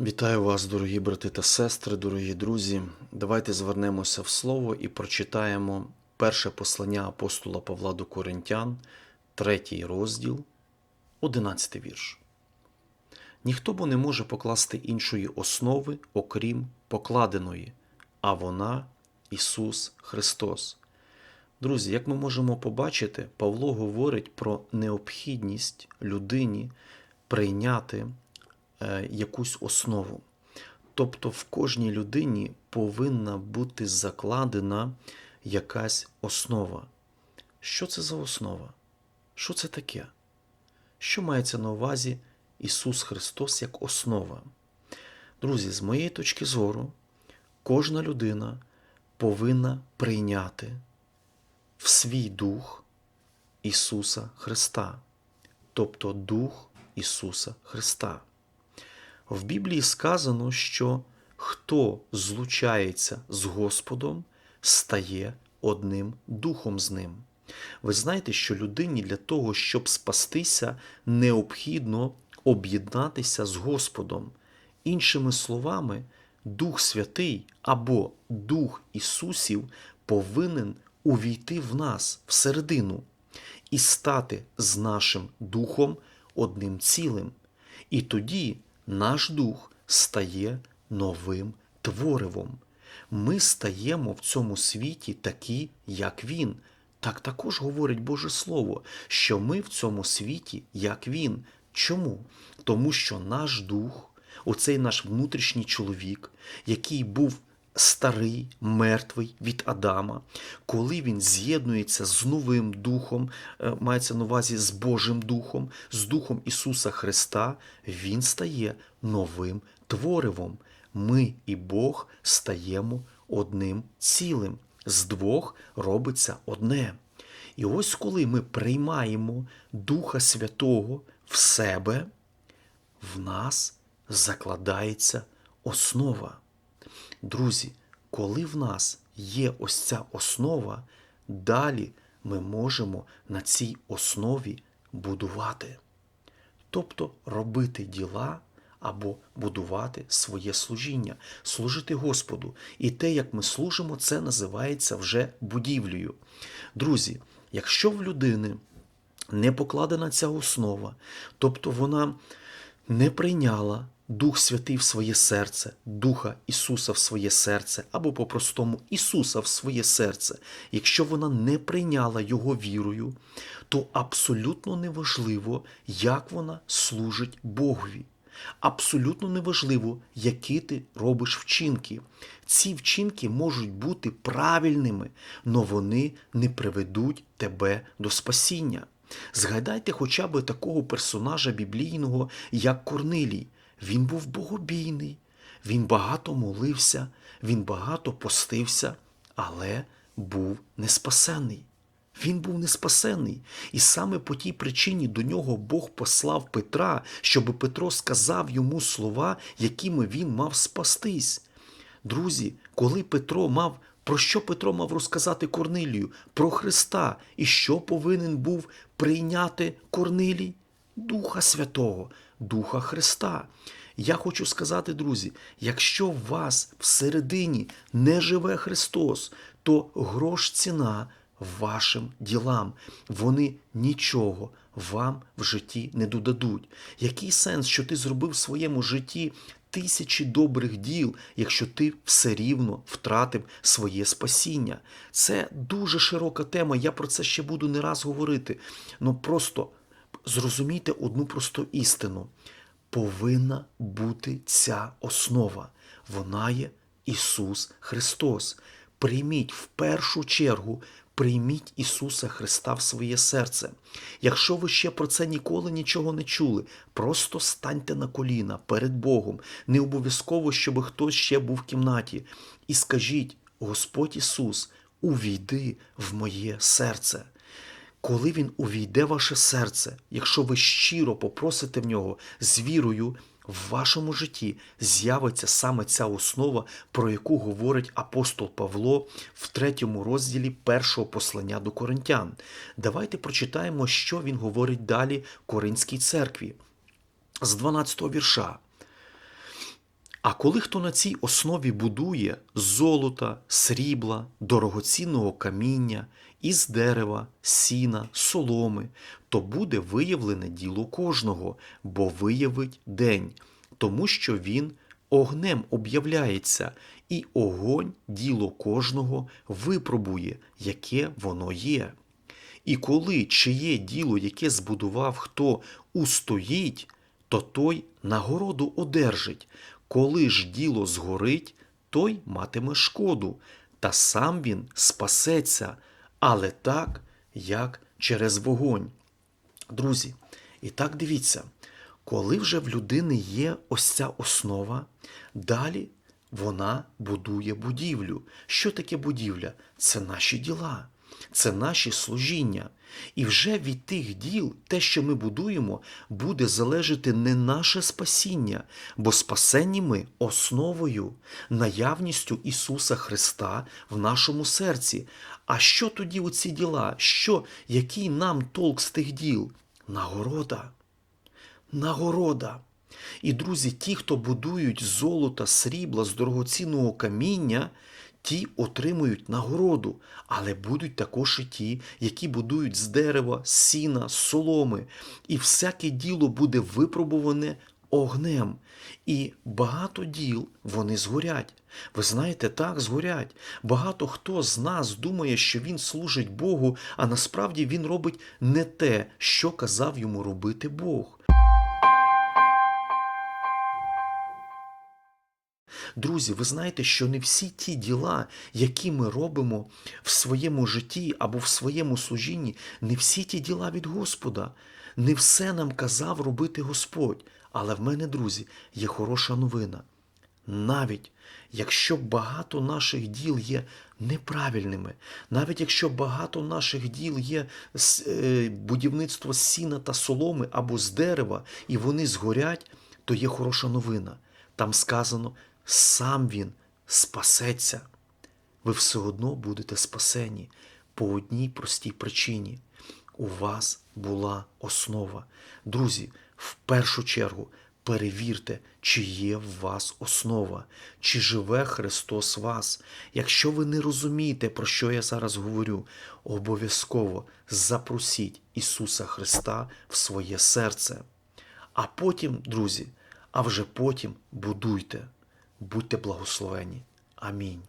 Вітаю вас, дорогі брати та сестри, дорогі друзі. Давайте звернемося в слово і прочитаємо перше послання апостола Павла до Коринтян, третій розділ, одинадцятий вірш. Ніхто бо не може покласти іншої основи, окрім покладеної, а вона Ісус Христос. Друзі, як ми можемо побачити, Павло говорить про необхідність людині прийняти якусь основу. Тобто в кожній людині повинна бути закладена якась основа. Що це за основа? Що це таке? Що мається на увазі Ісус Христос як основа? Друзі, з моєї точки зору, кожна людина повинна прийняти в свій дух Ісуса Христа, тобто Дух Ісуса Христа. В Біблії сказано, що хто злучається з Господом, стає одним духом з ним. Ви знаєте, що людині для того, щоб спастися, необхідно об'єднатися з Господом. Іншими словами, Дух Святий або Дух Ісусів повинен увійти в нас всередину і стати з нашим духом одним цілим. І тоді наш дух стає новим творивом. Ми стаємо в цьому світі такі, як Він. Так також говорить Боже Слово, що ми в цьому світі, як Він. Чому? Тому що наш дух, оцей наш внутрішній чоловік, який був старий, мертвий від Адама, коли він з'єднується з новим духом, е, мається на увазі з Божим Духом, з Духом Ісуса Христа, він стає новим творивом. Ми і Бог стаємо одним цілим. З двох робиться одне. І ось коли ми приймаємо Духа Святого в себе, в нас закладається основа. Друзі, коли в нас є ось ця основа, далі ми можемо на цій основі будувати. Тобто робити діла або будувати своє служіння, служити Господу. І те, як ми служимо, це називається вже будівлею. Друзі, якщо в людини не покладена ця основа, тобто вона не прийняла Дух Святий в своє серце, Духа Ісуса в своє серце, або по-простому Ісуса в своє серце, якщо вона не прийняла Його вірою, то абсолютно неважливо, як вона служить Богові. Абсолютно неважливо, які ти робиш вчинки. Ці вчинки можуть бути правильними, але вони не приведуть тебе до спасіння. Згадайте хоча б такого персонажа біблійного, як Корнилій. Він був богобійний, він багато молився, він багато постився, але був неспасений. Він був неспасений. І саме по тій причині до нього Бог послав Петра, щоб Петро сказав йому слова, якими він мав спастись. Друзі, коли Петро мав, про що Петро мав розказати Корнилію? Про Христа. І що повинен був прийняти Корнилій? Духа Святого, Духа Христа. Я хочу сказати, друзі, якщо в вас всередині не живе Христос, то грош ціна вашим ділам. Вони нічого вам в житті не додадуть. Який сенс, що ти зробив в своєму житті тисячі добрих діл, якщо ти все рівно втратив своє спасіння? Це дуже широка тема. Я про це ще буду не раз говорити. Ну просто зрозумійте одну просту істину. Повинна бути ця основа. Вона є Ісус Христос. Прийміть в першу чергу, прийміть Ісуса Христа в своє серце. Якщо ви ще про це ніколи нічого не чули, просто станьте на коліна перед Богом. Не обов'язково, щоб хтось ще був в кімнаті. І скажіть: Господь Ісус, увійди в моє серце. Коли Він увійде в ваше серце, якщо ви щиро попросите в нього з вірою, в вашому житті з'явиться саме ця основа, про яку говорить апостол Павло в третьому розділі першого послання до коринтян. Давайте прочитаємо, що він говорить далі Коринській церкві з 12 вірша. А коли хто на цій основі будує золота, срібла, дорогоцінного каміння, із дерева, сіна, соломи, то буде виявлене діло кожного, бо виявить день, тому що він огнем об'являється, і огонь діло кожного випробує, яке воно є. І коли чиє діло, яке збудував хто, устоїть, то той нагороду одержить. Коли ж діло згорить, той матиме шкоду, та сам він спасеться, але так, як через вогонь. Друзі, і так дивіться, коли вже в людини є ось ця основа, далі вона будує будівлю. Що таке будівля? Це наші діла, це наші служіння. І вже від тих діл, те, що ми будуємо, буде залежати не наше спасіння, бо спасені ми основою, наявністю Ісуса Христа в нашому серці. А що тоді у ці діла? Що, який нам толк з тих діл? Нагорода. Нагорода. І, друзі, ті, хто будують золота, срібла, з дорогоцінного каміння, ті отримують нагороду, але будуть також і ті, які будують з дерева, сіна, соломи, і всяке діло буде випробуване огнем. І багато діл вони згорять. Ви знаєте, так згорять. Багато хто з нас думає, що він служить Богу, а насправді він робить не те, що казав йому робити Бог. Друзі, ви знаєте, що не всі ті діла, які ми робимо в своєму житті або в своєму служінні, не всі ті діла від Господа. Не все нам казав робити Господь. Але в мене, друзі, є хороша новина. Навіть якщо багато наших діл є неправильними, навіть якщо багато наших діл є е, будівництво сіна та соломи або з дерева, і вони згорять, то є хороша новина. Там сказано, сам він спасеться. Ви все одно будете спасені по одній простій причині. У вас була основа. Друзі, в першу чергу перевірте, чи є в вас основа, чи живе Христос вас. Якщо ви не розумієте, про що я зараз говорю, обов'язково запросіть Ісуса Христа в своє серце. А потім, друзі, а вже потім будуйте. Будьте благословені. Амінь.